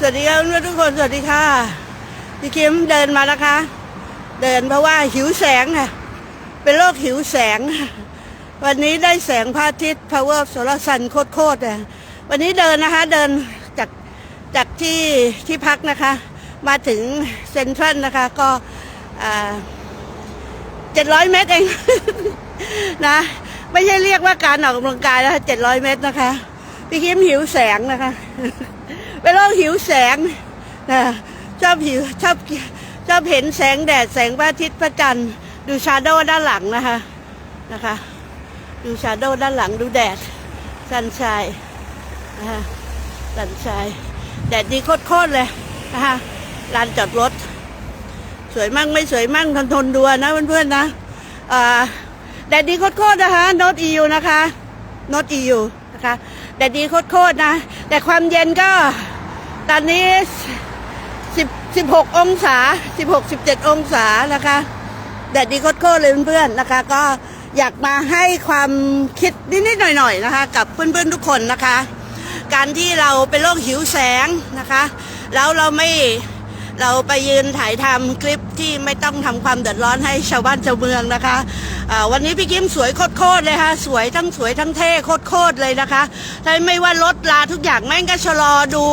สวัสดีครับเพื่อนทุกคนสวัสดีค่ะพี่คิมเดินมานะคะ เดินเพราะว่าหิวแสงค่ะเป็นโรคหิวแสง วันนี้ได้แสงพระอาทิตย์ power solar sun โคตรๆเลยวันนี้เดินนะคะเดินจากจากที่ที่พักนะคะ มาถึงเซ็นทรัลนะคะก็เจ็ดร้อยเมตรเองนะไม่ใช่เรียกว่าการออกกำลังกายนะคะเจ็ดร้อยเมตรนะคะ พี่คิมหิวแสงนะคะ เป็นโรคหิวแสงนะชอบหิวชอบชอบเห็นแสงแดดแสงพระอาทิตย์พระจันทร์ดูชาโดว์ด้านหลังนะคะนะคะดูชาโดว์ด้านหลังดูแดดสันชายนะคะสันชายแดดดีโคตรๆเลยนะคะลานจอดรถ สวยมั่งไม่สวยมั่งทนทนดูนะเพื่อนๆนะอ่าแดดดีโคตรๆนะคะโนตอียูนะคะโนตอียูนะคะแดดดีโคตรๆนะ แต่ความเย็นก็ ตอนนี้สิบสิบหกองศาสิบหกสิบเจ็ดองศานะคะแดดดีโคตรเลยเพื่อนๆนะคะ ก็อยากมาให้ความคิดนิดๆหน่อยๆนะคะ กับเพื่อนๆทุกคนนะคะ การที่เราเป็นโรคหิวแสงนะคะ แล้วเราไม่เราไปยืนถ่ายทำคลิปที่ไม่ต้องทำความเดือดร้อนให้ชาวบ้านชาวเมืองนะคะ วันนี้พี่กิมสวยโคตรๆเลยค่ะสวยทั้งสวยทั้งเท่โคตรๆเลยนะคะถ้าไม่ว่ารถลาทุกอย่างแม่งก็ชะลอดู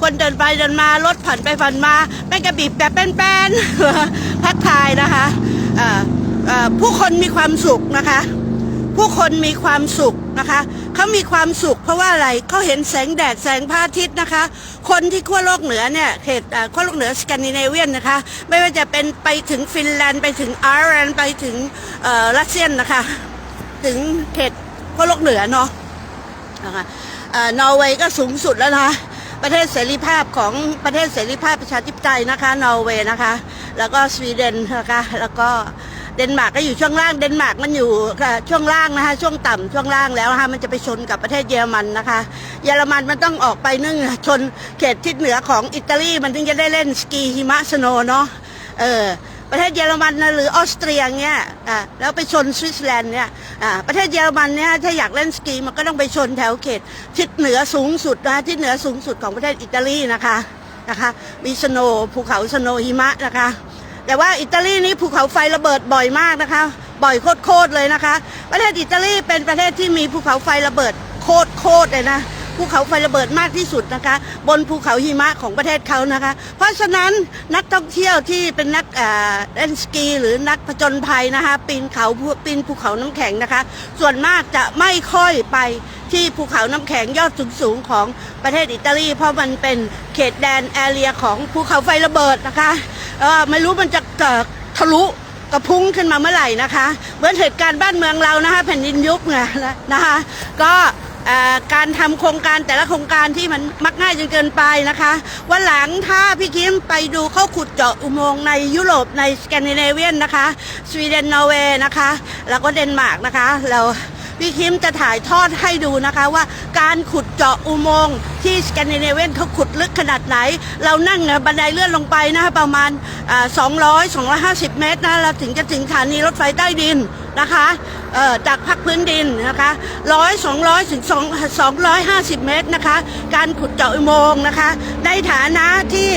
คนเดินไปเดินมารถผ่านไปผ่านมาแม่งก็บีบแบบแป้นๆพักทายนะคะผู้คนมีความสุขนะคะ ผู้คนมีความสุข นะคะเขามีความสุขเพราะว่าอะไรเขาเห็นแสงแดดแสงพระอาทิตย์นะคะ คนที่ขั้วโลกเหนือเนี่ยเขตขั้วโลกเหนือสแกนดิเนเวียนนะคะ ไม่ว่าจะเป็นไปถึงฟินแลนด์ไปถึงไอร์แลนด์ไปถึงรัสเซียนนะคะ ถึงเขตขั้วโลกเหนือเนาะนะคะนอร์เวย์ก็สูงสุดแล้วนะคะประเทศเสรีภาพของประเทศเสรีภาพประชาธิปไตยนะคะนอร์เวย์นะคะ แล้วก็สวีเดนนะคะแล้วก็ เดนมาร์กก็อยู่ช่วงล่าง เดนมาร์กมันอยู่ช่วงล่างนะคะ ช่วงต่ำช่วงล่างแล้วนะคะมันจะไปชนกับประเทศเยอรมันนะคะ เยอรมันมันต้องออกไปนึ่งชนเขตทิศเหนือของอิตาลีมันถึงจะได้เล่นสกีหิมะสโนเนาะเออประเทศเยอรมันนะหรือออสเตรียเนี่ยอ่าแล้วไปชนสวิตเซอร์แลนด์เนี่ยอ่าประเทศเยอรมันเนี่ยถ้าอยากเล่นสกีมันก็ต้องไปชนแถวเขตทิศเหนือสูงสุดนะทิศเหนือสูงสุดของประเทศอิตาลีนะคะนะคะมีสโนภูเขาสโนหิมะนะคะ แต่ว่าอิตาลีนี่ภูเขาไฟระเบิดบ่อยมากนะคะ บ่อยโคตรเลยนะคะ ประเทศอิตาลีเป็นประเทศที่มีภูเขาไฟระเบิดโคตรๆเลยนะภูเขาไฟระเบิดมากที่สุดนะคะ บนภูเขาหิมะของประเทศเขานะคะ เพราะฉะนั้นนักท่องเที่ยวที่เป็นนักเอเล่นสกีหรือนักผจญภัยนะคะปีนเขาปีนภูเขาน้ำแข็งนะคะ ส่วนมากจะไม่ค่อยไปที่ภูเขาน้ำแข็งยอดสูงๆของประเทศอิตาลี เพราะมันเป็นเขตแดนแอเรียของภูเขาไฟระเบิดนะคะ เออไม่รู้มันจะเกิดทะลุกระพุ้งขึ้นมาเมื่อไหร่นะคะเหมือนเหตุการณ์บ้านเมืองเรานะคะแผ่นดินยุบไงนะคะ ก็การทำโครงการแต่ละโครงการที่มันมักง่ายจนเกินไปนะคะวันหลังถ้าพี่คิมไปดูเขาขุดเจาะอุโมงค์ในยุโรปในสแกนดิเนเวียนนะคะสวีเดนนอร์เวย์นะคะ แล้วก็เดนมาร์กนะคะเรา พี่คิมจะถ่ายทอดให้ดูนะคะว่าการขุดเจาะอุโมงค์ที่สแกนดิเนเวียนเขาขุดลึกขนาดไหน เรานั่งบันไดเลื่อนลงไปนะคะประมาณ 200 250 เมตรนะเราถึงจะถึงสถานีรถไฟใต้ดินนะคะจากภาคพื้นดินนะคะ100 200ถึง2 250เมตรนะคะ การขุดเจาะอุโมงค์นะคะ ในฐานะที่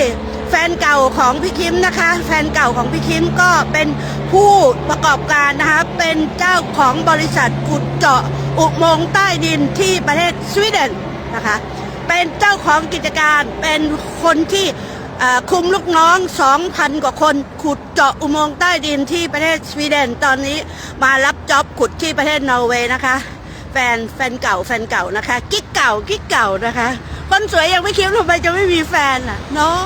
แฟนเก่าของพี่คิมนะคะ แฟนเก่าของพี่คิมก็เป็นผู้ประกอบการนะคะเป็นเจ้าของบริษัทขุดเจาะอุโมงค์ใต้ดินที่ประเทศสวีเดนนะคะเป็นเจ้าของกิจการเป็นคนที่คุมลูกน้อง 2,000 กว่าคนขุดเจาะอุโมงค์ใต้ดินที่ประเทศสวีเดนตอนนี้มารับจ็อบขุดที่ประเทศนอร์เวย์นะคะ แฟนแฟนเก่าแฟนเก่านะคะกิ๊กเก่ากิ๊กเก่านะคะคนสวยยังไม่คิดทำไมจะไม่มีแฟนอะเนาะ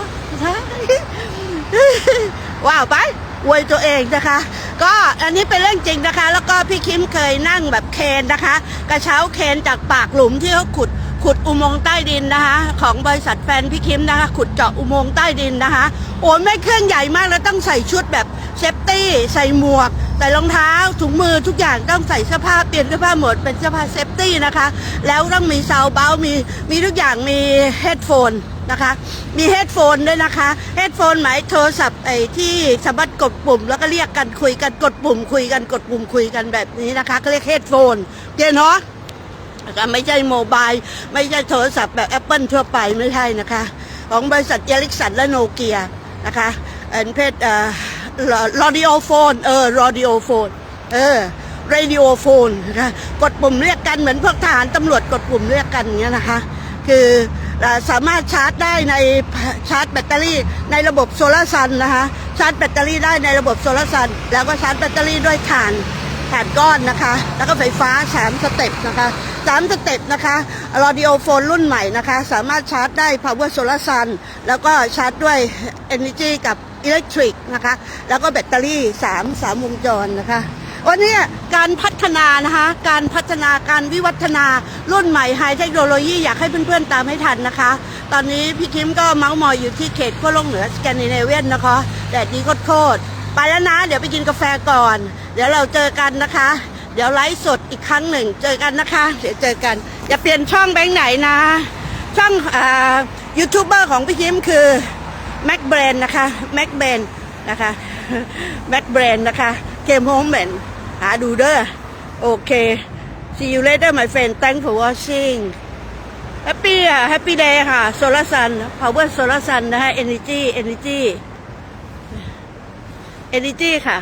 ว้าวไปอวยตัวเองนะคะ ก็อันนี้เป็นเรื่องจริงนะคะ แล้วก็พี่คิมเคยนั่งแบบเคนนะคะ กระเช้าเคนจากปากหลุมที่เขาขุดขุดอุโมงค์ใต้ดินนะคะ ของบริษัทแฟนพี่คิมนะคะ ขุดเจาะอุโมงค์ใต้ดินนะคะ โอ้ไม่เครื่องใหญ่มากแล้วต้องใส่ชุดแบบเซฟตี้ ใส่หมวก ใส่รองเท้าถุงมือทุกอย่างต้องใส่เสื้อผ้าเปลี่ยนเสื้อผ้าหมดเป็นเสื้อผ้าเซฟตี้นะคะ แล้วต้องมีซาวเบลมีมีทุกอย่างมีเฮดโฟนนะคะมีเฮดโฟนด้วยนะคะเฮดโฟนหมายโทรศัพท์ไอ้ที่สามารถกดปุ่ม แล้วก็เรียกกันคุยกันกดปุ่ม คุยกันกดปุ่มคุยกันแบบนี้นะคะก็เรียกเฮดโฟนเจเนาะนะคะไม่ใช่โมบายไม่ใช่โทรศัพท์แบบ Apple ทั่วไปไม่ใช่นะคะ ของบริษัทเอลิกสันและโนเกียนะคะอันเพศเอ่อ รอดิโอโฟน เออรอดิโอโฟน เออเรดิโอโฟนนะคะกดปุ่มเรียกกันเหมือนพวกทหารตำรวจกดปุ่มเรียกกันอย่างเงี้ยนะคะ คือสามารถชาร์จได้ในชาร์จแบตเตอรี่ในระบบโซลาร์ซันนะคะชาร์จแบตเตอรี่ได้ในระบบโซลาร์ซันแล้วก็ชาร์จแบตเตอรี่ด้วยถ่านถ่านก้อนนะคะ แล้วก็ไฟฟ้าสามสเต็ปนะคะสามสเต็ปนะคะรอดิโอโฟนรุ่นใหม่นะคะ สามารถชาร์จได้ power solar sun แล้วก็ชาร์จด้วย energy กับ electric นะคะ แล้วก็แบตเตอรี่สามสามวงจรนะคะ วันนี้การพัฒนานะคะ การพัฒนาการวิวัฒนารุ่นใหม่ไฮเทคโนโลยีอยากให้เพื่อนๆตามให้ทันนะคะ ตอนนี้พี่คิมก็เมาส์มอยอยู่ที่เขตขั้วโลกเหนือสแกนดิเนเวียนนะคะแดดดีโคตรๆไปแล้วนะ เดี๋ยวไปกินกาแฟก่อน เดี๋ยวเราเจอกันนะคะ เดี๋ยวไลฟ์สดอีกครั้งหนึ่ง เจอกันนะคะ เดี๋ยวเจอกัน อย่าเปลี่ยนช่องแบงค์ไหนนะ ช่องอ่ายูทูบเบอร์ของพี่คิมคือ แม็กเบรนนะคะแม็กเบรนนะคะแม็กเบรนนะคะเกมโฮมเมนหาดูเด้อโอเค see you later my friend thank for watching happy อะ happy day ค่ะ solar sun power solar sun นะคะ energy energy energy ค่ะ